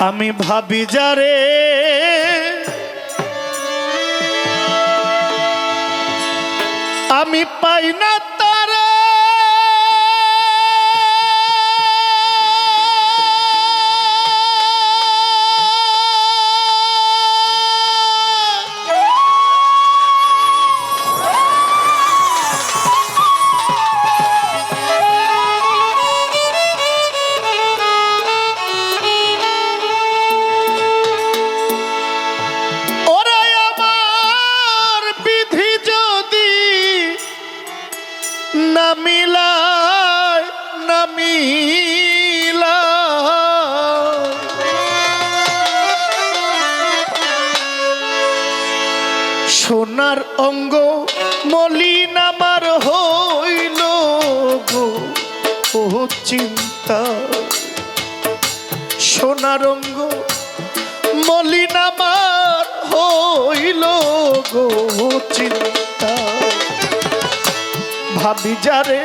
আমি ভাবি যারে আমি পাই না না মিলায়, না সোনার অঙ্গ মলিন আমার হইল গো, ও চিন্তা। সোনার অঙ্গ মলিন আমার হইল গো চিন্তা। ভাবি যারে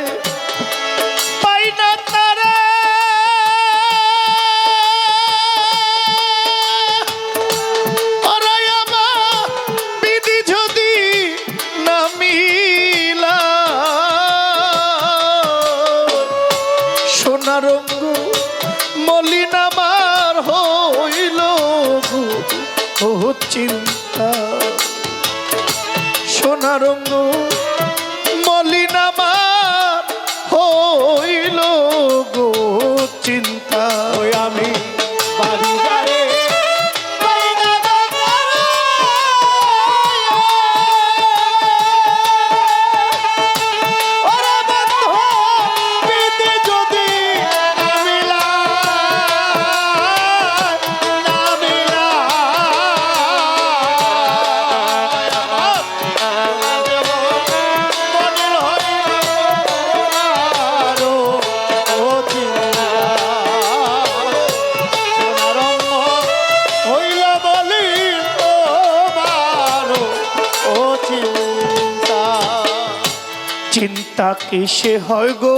চিন্তা কিসে হয় গো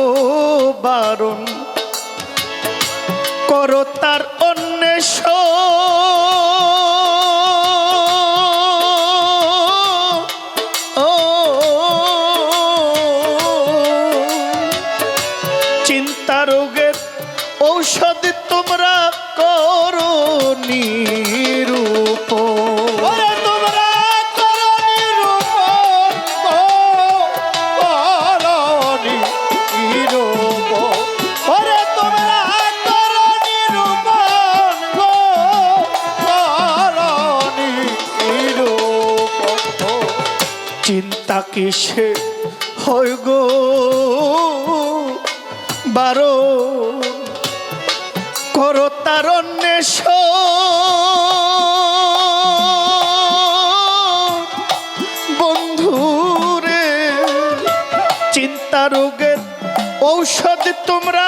বারণ? করো তার অন্বেষ চিন্তা রোগের ঔষধ তোমরা করো কিসে হয় গো বারো। করো তার বন্ধুরে চিন্তা রোগের ঔষধ তোমরা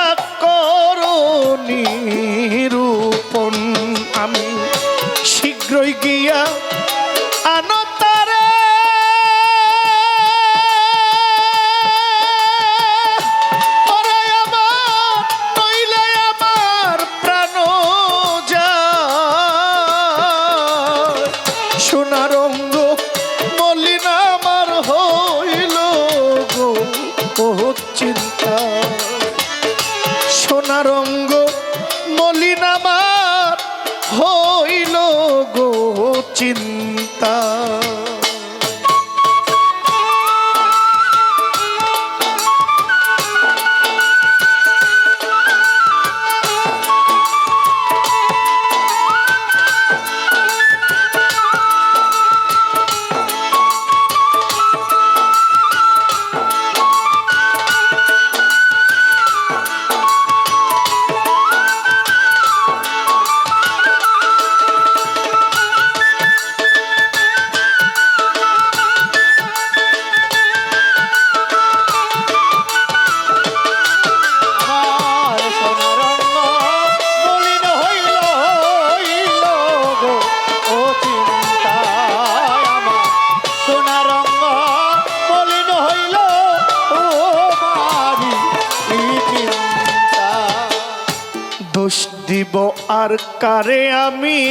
অঙ্গ মলিনামার হইল গো চিন্তা। দিব আর কারে আমি?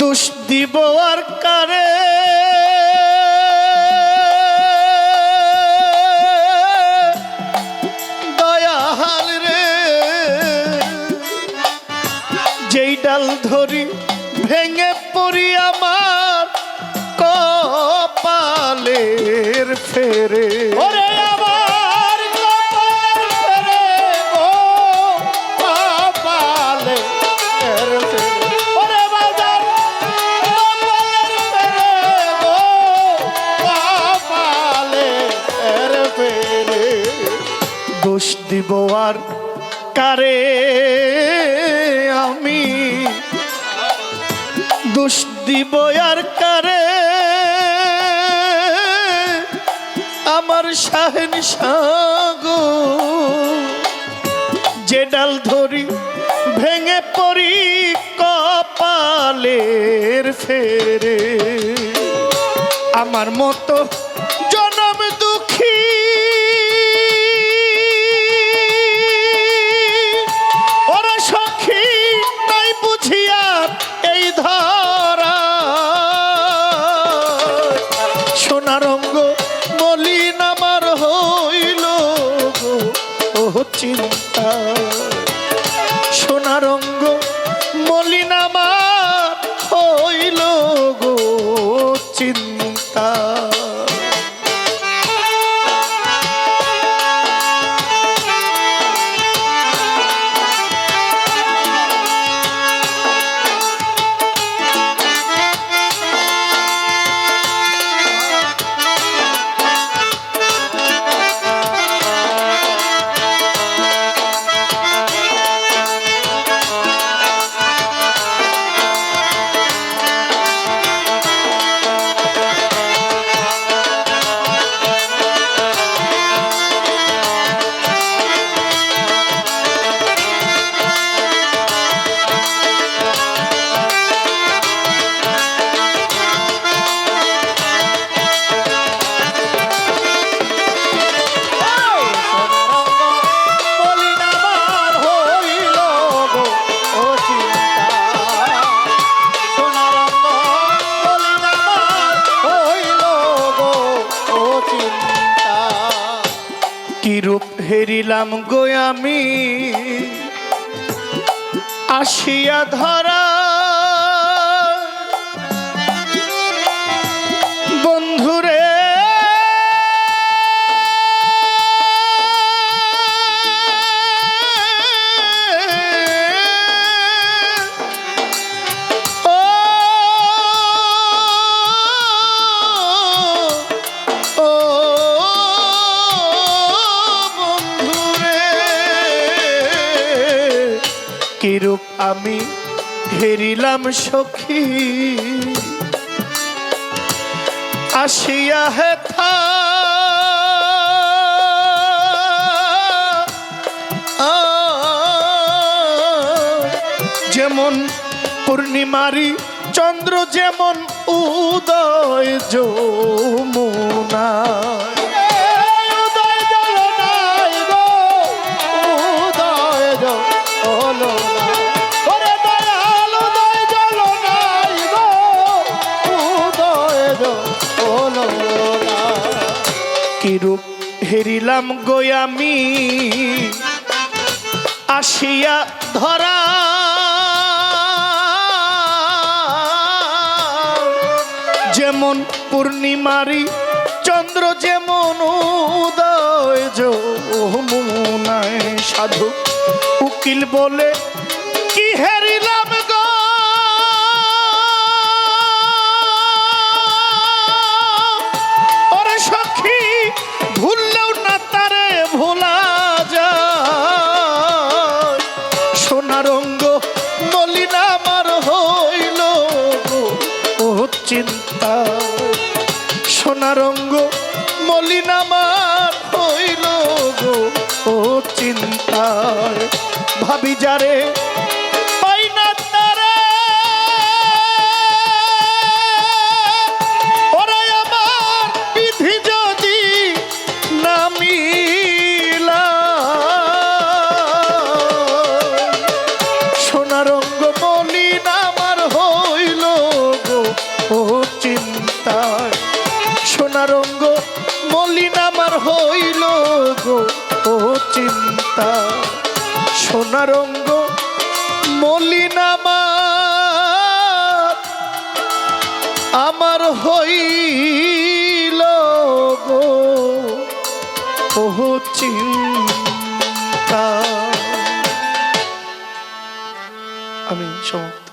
দোষ দিব আর কারে? দয়াল রে, যেই ডাল ধরি ভেঙে পড়ি আমার কপালের ফেরে। ওরে দিব আর কারে আমি? দোষ দিব আর কারে? আমার শাহেন সাগো, যে ডাল ধরি ভেঙে পড়ি কপালের ফেরে। আমার মতো চিন্তা কিরূপ হেরিলাম গো আমি। আসিয়া ধরা আমি হেরিলাম সখী। আসিয়া হেথা যেমন পূর্ণিমারি চন্দ্র যেমন উদয় যমুনা হেরিলাম গোয়ামি আসিয়া ধরা। যেমন পূর্ণিমারি চন্দ্র যেমন উদয় যমুনায় সাধু উকিল বলে চিন্তা। সোনারঙ্গ মলিনামার হইল গো ও চিন্তায় ভাবি যারে চিন্তা সোনারঙ্গ মলিন আমার। হইল গো চিন্তা। আমি সমাপ্ত।